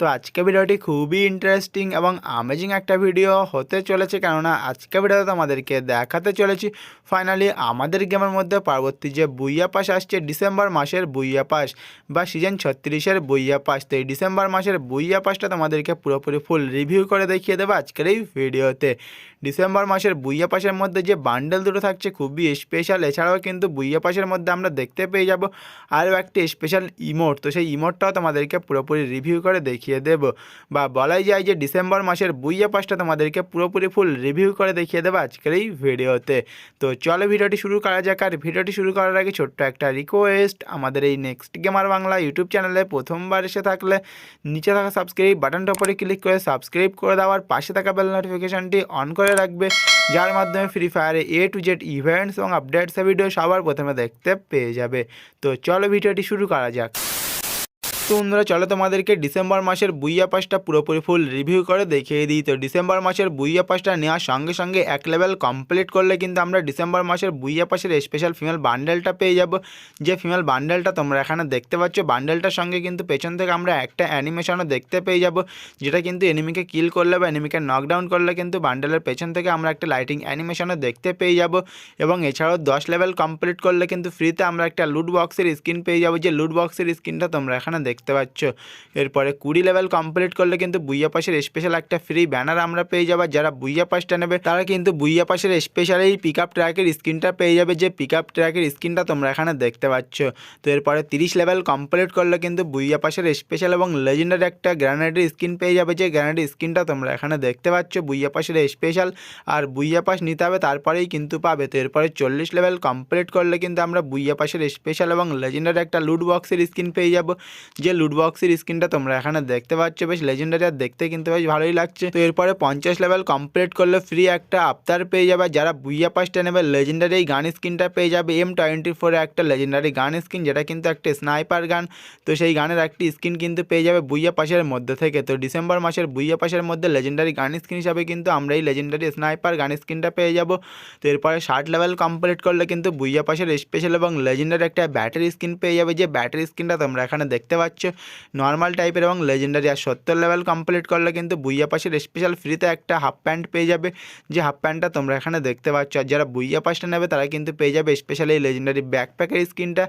তো আজকে ভিডিওটি খুবই ইন্টারেস্টিং এবং আমেজিং একটা ভিডিও হতে চলেছে, কেননা আজকে ভিডিওতে তোমাদেরকে দেখাতে চলেছি। ফাইনালি আমাদের গেমের মধ্যে পরবর্তী যে বুইয়া পাস আসছে ডিসেম্বর মাসের বুইয়া পাস বা সিজন ছত্রিশের বুইয়া পাস, তো এই ডিসেম্বর মাসের বুইয়া পাসটা তোমাদেরকে পুরোপুরি ফুল রিভিউ করে দেখিয়ে দেবো আজকের এই ভিডিওতে ডিসেম্বর মাসের বুইয়া পাসের মধ্যে যে বান্ডেল দুটো থাকছে, খুবই স্পেশাল এছাড়াও কিন্তু বুইয়া পাসের মধ্যে আমরা দেখতে পেয়ে যাব আরও একটি স্পেশাল ইমোট তো সেই ইমোটটাও তোমাদেরকে পুরোপুরি রিভিউ করে দেখিয়ে দেব। বা বলাই যায় যে ডিসেম্বর মাসের বুইয়া পাসটা তোমাদেরকে পুরোপুরি ফুল রিভিউ করে দেখিয়ে দেবো আজকের এই ভিডিওতে। তো চলো ভিডিওটি শুরু করা যাক আর ভিডিওটি শুরু করার আগে ছোট্ট একটা রিকোয়েস্ট আমাদের এই নেক্সট গেমার বাংলা ইউটিউব চ্যানেলে প্রথমবার এসে থাকলে নিচে থাকা সাবস্ক্রাইব বাটনটা উপরে ক্লিক করে সাবস্ক্রাইব করে দেওয়ার পাশে থাকা বেল নোটিফিকেশনটি অন করে রাখবে, যার মাধ্যমে ফ্রি ফায়ারে এ টু জেড ইভেন্টস এবং আপডেটস ভিডিও সবার প্রথমে দেখতে পেয়ে যাবে। তো চলো ভিডিওটি শুরু করা যাক। তো বন্ধুরা চলো তোমাদেরকে ডিসেম্বর মাসের বুইয়া পাসটা পুরোপুরি ফুল রিভিউ করে দেখিয়ে দিই। তো ডিসেম্বর মাসের বুইয়া পাসটা নেওয়ার সঙ্গে সঙ্গে এক লেভেল কমপ্লিট করলে কিন্তু আমরা ডিসেম্বর মাসের বুইয়া পাসের স্পেশাল ফিমেল বান্ডেলটা পেয়ে যাব। যে ফিমেল বান্ডেলটা তোমরা এখানে দেখতে পাচ্ছ বান্ডেলটার সঙ্গে কিন্তু পেছন থেকে আমরা একটা অ্যানিমেশনও দেখতে পেয়ে যাব। যেটা কিন্তু এনিমিকে কিল করলে বা এনিমিকে নকডাউন করলে কিন্তু বান্ডেলের পেছন থেকে আমরা একটা লাইটিং অ্যানিমেশনও দেখতে পেয়ে যাব। এবং এছাড়াও দশ লেভেল কমপ্লিট করলে কিন্তু ফ্রিতে আমরা একটা লুট বক্সের স্ক্রিন পেয়ে যাব। যে লুট বক্সের স্ক্রিনটা তোমরা এখানে দেখতে পাচ্ছ। এরপরে কুড়ি লেভেল কমপ্লিট করলে কিন্তু বুইয়া পাশের স্পেশাল একটা ফ্রি ব্যানার আমরা পেয়ে যাব। যারা বুইয়া পাসটা নেবে, তারা কিন্তু বুইয়া পাশের স্পেশাল এই পিক আপ ট্র্যাকের স্ক্রিনটা পেয়ে যাবে। যে পিক আপ ট্র্যাকের স্ক্রিনটা তোমরা এখানে দেখতে পাচ্ছ। তো এরপরে তিরিশ লেভেল কমপ্লিট করলে কিন্তু বুইয়া পাশের স্পেশাল এবং লেজেন্ডারি একটা গ্রানাইটের স্কিন পেয়ে যাবে। যে গ্রানাইটের স্কিনটা তোমরা এখানে দেখতে পাচ্ছ, বুইয়া পাশের স্পেশাল আর বুইয়া পাস নিতে হবে, তারপরেই কিন্তু পাবে। তো এরপরে চল্লিশ লেভেল কমপ্লিট করলে কিন্তু আমরা বুইয়া পাশের স্পেশাল এবং লেজেন্ডারি একটা লুট বক্সের স্কিন পেয়ে যাব। যে লুট বক্সের স্কিনটা তোমরা এখানে দেখতে পাচ্ছ, বেশ লেজেন্ডারি আর দেখতে কিন্তু বেশ ভালোই লাগছে। তো এরপরে পঞ্চাশ লেভেল কমপ্লিট করলে ফ্রি একটা আফতার পেয়ে যাবে, যারা বুইয়া পাসটা নেবে লেজেন্ডারি গান স্ক্রিনটা পেয়ে যাবে। এম টোয়েন্টি ফোরে একটা লেজেন্ডারি গান স্কিন যেটা কিন্তু একটা স্নাইপার গান তো সেই গানের একটি স্কিন কিন্তু পেয়ে যাবে বুইয়া পাসের মধ্যে থেকে। তো ডিসেম্বর মাসের বুইয়া পাশের মধ্যে লেজেন্ডারি গান স্কিন হিসাবে কিন্তু আমরা এই লেজেন্ডারি স্নাইপার গান স্ক্রিনটা পেয়ে যাব। তো এরপরে ষাট লেভেল কমপ্লিট করলে কিন্তু বুইয়া পাশের স্পেশাল এবং লেজেন্ডারি একটা ব্যাটারি স্কিন পেয়ে যাবে। যে ব্যাটারি স্ক্রিনটা তোমরা এখানে দেখতে পাচ্ছ নর্মাল টাইপের এবং লেজেন্ডারি আর সত্তর লেভেল কমপ্লিট করলে কিন্তু বুইয়া পাশের স্পেশাল ফ্রিতে একটা হাফ প্যান্ট পেয়ে যাবে। যে হাফ প্যান্টটা তোমরা এখানে দেখতে পাচ্ছ। আর যারা বুইয়া পাসটা নেবে, তারা কিন্তু পেয়ে যাবে স্পেশাল এই লেজেন্ডারি ব্যাকপ্যাকের স্কিনটা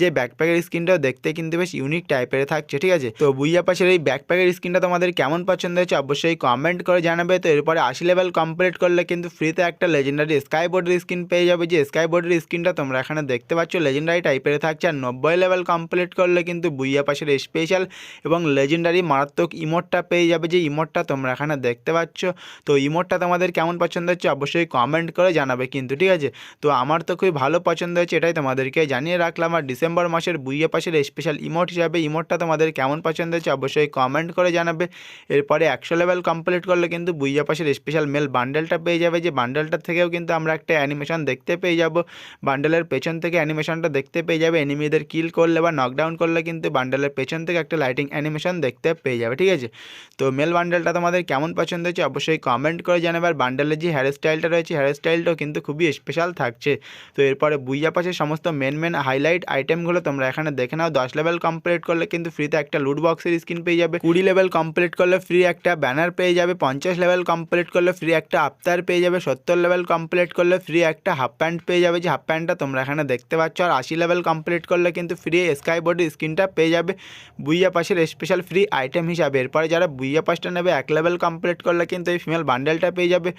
যে ব্যাকপ্যাকের স্কিনটাও দেখতে কিন্তু বেশ ইউনিক টাইপের থাকছে, ঠিক আছে? তো বুইয়া পাশের এই ব্যাকপ্যাকের স্কিনটা তোমাদের কেমন পছন্দ হয়েছে অবশ্যই কমেন্ট করে জানাবে। তো এরপরে আশি লেভেল কমপ্লিট করলে কিন্তু ফ্রিতে একটা লেজেন্ডারি স্কাই বোর্ডের স্কিন পেয়ে যাবে। যে স্কাই বোর্ডের স্কিনটা তোমরা এখানে দেখতে পাচ্ছ লেজেন্ডারি টাইপের থাকছে। আর নব্বই লেভেল কমপ্লিট করলে কিন্তু বুইয়া পাসের স্পেশাল এবং লেজেন্ডারি মারাত্মক ইমোটটা পেয়ে যাবে যে ইমোটটা তোমরা এখানে দেখতে পাচ্ছ। তো ইমোটটা তোমাদের কেমন পছন্দ হচ্ছে অবশ্যই কমেন্ট করে জানাবে কিন্তু, ঠিক আছে? তো আমার তো খুবই ভালো পছন্দ হয়েছে, এটাই তোমাদেরকে জানিয়ে রাখলাম। আর ডিসেম্বর মাসের বুইয়ে পাশের স্পেশাল ইমোট হিসাবে ইমোটটা তোমাদের কেমন পছন্দ হচ্ছে অবশ্যই কমেন্ট করে জানাবে। এরপরে একশো লেভেল কমপ্লিট করলে কিন্তু বুইয়া পাশের স্পেশাল মেল বান্ডেলটা পেয়ে যাবে। যে বান্ডেলটার থেকেও কিন্তু আমরা একটা অ্যানিমেশন দেখতে পেয়ে যাব। বান্ডেলের পেছন থেকে অ্যানিমেশনটা দেখতে পেয়ে যাবে। এনিমিদের কিল করলে বা নকডাউন করলে কিন্তু বান্ডেলের পেছন থেকে একটা লাইটিং অ্যানিমেশন দেখতে পেয়ে যাবে, ঠিক আছে? তো মেল বান্ডেলটা তোমাদের কেমন পছন্দ হচ্ছে অবশ্যই কমেন্ট করে জানাবে। আর বান্ডেলের যে হেয়ার স্টাইলটা রয়েছে হেয়ার স্টাইলটাও কিন্তু খুবই স্পেশাল থাকছে। তো এরপরে বুইয়া পাশে সমস্ত মেন মেন হাইলাইট আইটেমগুলো তোমরা এখানে দেখে নাও। দশ লেভেল কমপ্লিট করলে কিন্তু ফ্রিতে একটা লুট বক্সের স্ক্রিন পেয়ে যাবে। কুড়ি লেভেল কমপ্লিট করলে ফ্রি একটা ব্যানার পেয়ে যাবে। পঞ্চাশ লেভেল কমপ্লিট করলে ফ্রি একটা আফতার পেয়ে যাবে। সত্তর লেভেল কমপ্লিট করলে ফ্রি একটা হাফ প্যান্ট পেয়ে যাবে। যে হাফ প্যান্টটা তোমরা এখানে দেখতে পাচ্ছ। আর আশি লেভেল কমপ্লিট করলে কিন্তু ফ্রি স্কাই বোর্ডের স্ক্রিনটা পেয়ে যাবে। বুইয়া পাশের স্পেশাল ফ্রি আইটেম হিসাবে। এরপরে যারা বুইয়া পাসটা নেবে, এক লেভেল কমপ্লিট করলে কিন্তু এই ফিমেল বান্ডেলটা পেয়ে যাবে।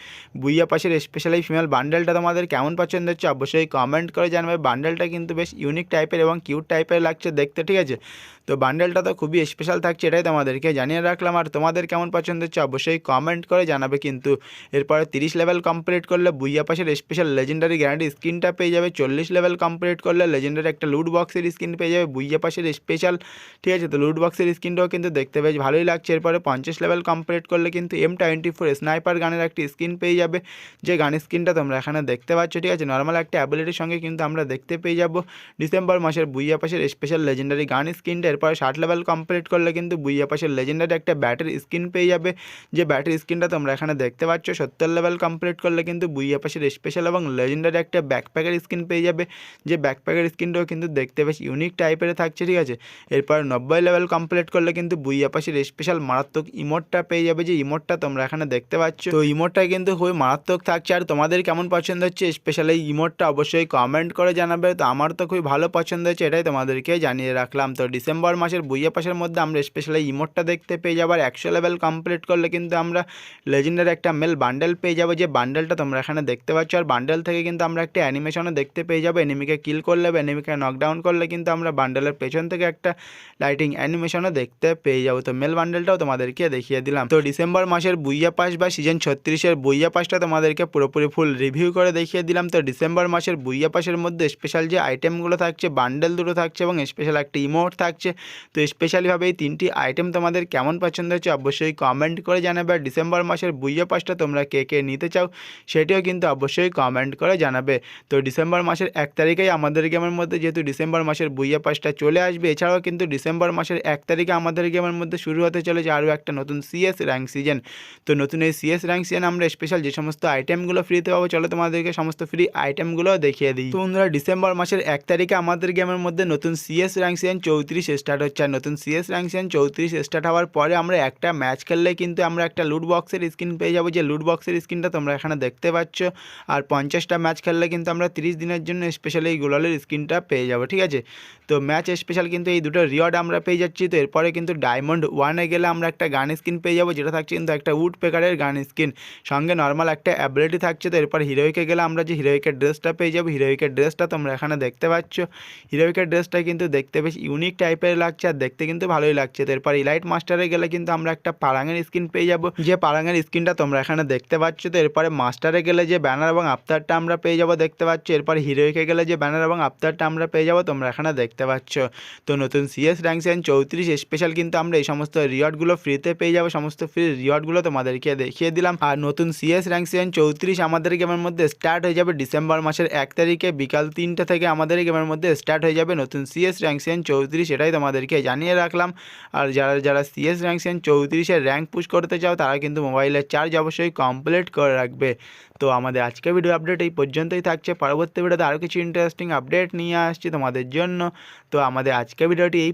বুইয়া পাশের স্পেশাল এই ফিমেল বান্ডেলটা তোমাদের কেমন পছন্দ হচ্ছে অবশ্যই কমেন্ট করে জানাবে। বান্ডেলটা কিন্তু বেশ ইউনিক টাইপের এবং কিউট টাইপের লাগছে দেখতে, ঠিক আছে? তো বান্ডেলটা তো খুবই স্পেশাল থাকছে, এটাই তোমাদেরকে জানিয়ে রাখলাম। আর তোমাদের কেমন পছন্দ হচ্ছে অবশ্যই কমেন্ট করে জানাবে কিন্তু। এরপরে তিরিশ লেভেল কমপ্লিট করলে বুইয়া পাশের স্পেশাল লেজেন্ডারি গ্যারান্টি স্কিনটা পেয়ে যাবে। চল্লিশ লেভেল কমপ্লিট করলে লেজেন্ডারি একটা লুট বক্সের স্কিন পেয়ে যাবে। বুইয়া পাশের স্পেশাল ঠিক আছে, তো লুট বক্সের স্কিনটাও কিন্তু দেখতে বেশ ভালোই লাগছে। এরপরে পঞ্চাশ লেভেল কমপ্লিট করলে কিন্তু এম টোয়েন্টি ফোর স্নাইপার গানের একটি স্কিন পেয়ে যাবে। যে গানের স্কিনটা তোমরা এখানে দেখতে পাচ্ছ, ঠিক আছে নর্মাল একটা অ্যাবিলিটির সঙ্গে কিন্তু আমরা দেখতে পেয়ে যাব। ডিসেম্বর মাসের বুইয়া পাশের স্পেশাল লেজেন্ডারি গান স্কিনটা এরপরে ষাট লেভেল কমপ্লিট করলে কিন্তু বুইয়া পাশের লেজেন্ডারি একটা ব্যাটের স্কিন পেয়ে যাবে। যে ব্যাটের স্কিনটা তোমরা এখানে দেখতে পাচ্ছ, সত্তর লেভেল কমপ্লিট করলে কিন্তু বুইয়া পাশের স্পেশাল এবং লেজেন্ডারি একটা ব্যাকপ্যাকের স্কিন পেয়ে যাবে। যে ব্যাকপ্যাকের স্কিনটাও কিন্তু দেখতে বেশ ইউনিক টাইপের থাকছে, ঠিক আছে। এরপর নব্বই লেভেল কমপ্লিট করলে কিন্তু বুইয়া পাশের স্পেশাল মারাত্মক ইমোটটা পেয়ে যাবে যে ইমোটটা তোমরা এখানে দেখতে পাচ্ছ। তো ইমোটটা কিন্তু খুবই মারাত্মক থাকছে। আর তোমাদের কেমন পছন্দ হচ্ছে স্পেশাল এই ইমোটটা অবশ্যই কমেন্ট করে জানাবে। তো আমার তো খুবই ভালো পছন্দ হচ্ছে, এটাই তোমাদেরকে জানিয়ে রাখলাম। তো ডিসেম্বর মাসের বুইয়া পাশের মধ্যে আমরা স্পেশাল এই ইমোটটা দেখতে পেয়ে যাবার একশো লেভেল কমপ্লিট করলে কিন্তু আমরা লেজেন্ডের একটা মেল বান্ডেল পেয়ে যাব। যে বান্ডেলটা তোমরা এখানে দেখতে পাচ্ছ। আর বান্ডেল থেকে কিন্তু আমরা একটা অ্যানিমেশনও দেখতে পেয়ে যাব। এনিমিকে কিল করলে বা এনিমিকে নকডাউন করলে কিন্তু আমরা বান্ডেলের পেছন থেকে একটা লাইটিং অ্যানিমেশনও দেখতে পেয়ে যাব। তো মেল বান্ডেলটাও তোমাদেরকে দেখিয়ে দিলাম। তো ডিসেম্বর মাসের বুইয়া পাস বা সিজন ছত্রিশের বুইয়া পাসটা তোমাদেরকে পুরোপুরি ফুল রিভিউ করে দেখিয়ে দিলাম। তো ডিসেম্বর মাসের বুইয়া পাসের মধ্যে স্পেশাল যে আইটেমগুলো থাকছে বান্ডেল দুটো থাকছে এবং স্পেশাল একটি ইমোট থাকছে। তো স্পেশালিভাবে এই তিনটি আইটেম তোমাদের কেমন পছন্দ হচ্ছে অবশ্যই কমেন্ট করে জানাবে। ডিসেম্বর মাসের বুইয়া পাসটা তোমরা কে কে নিতে চাও, সেটিও কিন্তু অবশ্যই কমেন্ট করে জানাবে। তো ডিসেম্বর মাসের এক তারিখেই আমাদের গেমের মধ্যে যেহেতু ডিসেম্বর মাসের বুইয়া পাসটা চলে আসবে, এছাড়াও কিন্তু ডিসেম্বর মাসের এক তারিখে আমাদের গেমের মধ্যে শুরু হতে চলেছে আরও একটা নতুন সিএস র্যাঙ্ক সিজন তো নতুন এই সিএস র্যাঙ্ক সিজন আমরা স্পেশাল যে সমস্ত আইটেমগুলো ফ্রিতে পাবো, চলো তোমাদেরকে সমস্ত ফ্রি আইটেমগুলো দেখিয়ে দিই। বন্ধুরা, ডিসেম্বর মাসের এক তারিখে আমাদের গেমের মধ্যে নতুন সিএস র্যাঙ্ক সিজন চৌত্রিশ স্টার্ট হচ্ছে। আর নতুন সিএস র্যাঙ্ক সিজন চৌত্রিশ স্টার্ট হওয়ার পরে আমরা একটা ম্যাচ খেললে কিন্তু আমরা একটা লুট বক্সের স্ক্রিন পেয়ে যাব। যে লুট বক্সের স্ক্রিনটা তোমরা এখানে দেখতে পাচ্ছ। আর পঞ্চাশটা ম্যাচ খেললে কিন্তু আমরা তিরিশ দিনের জন্য স্পেশাল এই গোলালের স্ক্রিনটা পেয়ে যাব, ঠিক আছে? তো ম্যাচ স্পেশাল কিন্তু এই দুটো রিওয়ার্ড আমরা পেয়ে যাচ্ছি, তো এরপরে কিন্তু ডায়মন্ড ওয়ানে গেলে আমরা একটা গান স্কিন পেয়ে যাব, যেটা থাকছে কিন্তু একটা উড পেকারের গান স্কিন সঙ্গে নর্মাল একটা অ্যাবিলিটি থাকছে, তো এরপর হিরোইকে গেলে আমরা যে হিরোইকের ড্রেসটা পেয়ে যাব হিরোইকের ড্রেসটা তোমরা এখানে দেখতে পাচ্ছ। হিরোইকের ড্রেসটা কিন্তু দেখতে বেশ ইউনিক টাইপের লাগছে আর দেখতে কিন্তু ভালোই লাগছে, তো এরপর ইলাইট মাস্টারে গেলে কিন্তু আমরা একটা পারাঙের স্কিন পেয়ে যাব। যে পারাঙের স্কিনটা তোমরা এখানে দেখতে পাচ্ছ, তো এরপরে মাস্টারে গেলে যে ব্যানার এবং আফতারটা আমরা পেয়ে যাব দেখতে পাচ্ছ, এরপর হিরোইকে গেলে যে ব্যানার এবং আফতারটা আমরা পেয়ে যাব তোমরা এখানে দেখতে পাচ্ছ। তো নতুন সিএস র্যাঙ্ক সেন চৌত্রিশ স্পেশাল কিন্তু আমরা এই সমস্ত রিওয়ার্ডগুলো ফ্রিতে পেয়ে যাব। সমস্ত ফ্রি রিওয়ার্ডগুলো তোমাদেরকে দেখিয়ে দিলাম। আর নতুন সিএস র্যাঙ্ক সেন চৌত্রিশ আমাদের গেমের মধ্যে স্টার্ট হয়ে যাবে ডিসেম্বর মাসের এক তারিখে। বিকাল তিনটে থেকে আমাদের গেমের মধ্যে স্টার্ট হয়ে যাবে নতুন সিএস র্যাঙ্ক সেন চৌত্রিশ, এটাই তোমাদেরকে জানিয়ে রাখলাম। আর যারা যারা সিএস র্যাঙ্ক সেন চৌত্রিশের র্যাঙ্ক পুশ করতে চাও, তারা কিন্তু মোবাইলের চার্জ অবশ্যই কমপ্লিট করে রাখবে। তো আমাদের আজকে ভিডিও আপডেট এই পর্যন্তই থাকছে। পরবর্তী ভিডিওতে আরও কিছু ইন্টারেস্টিং আপডেট নিয়ে আসছি তোমাদের জন্য। তো আমাদের আজকে ভিডিওটি এই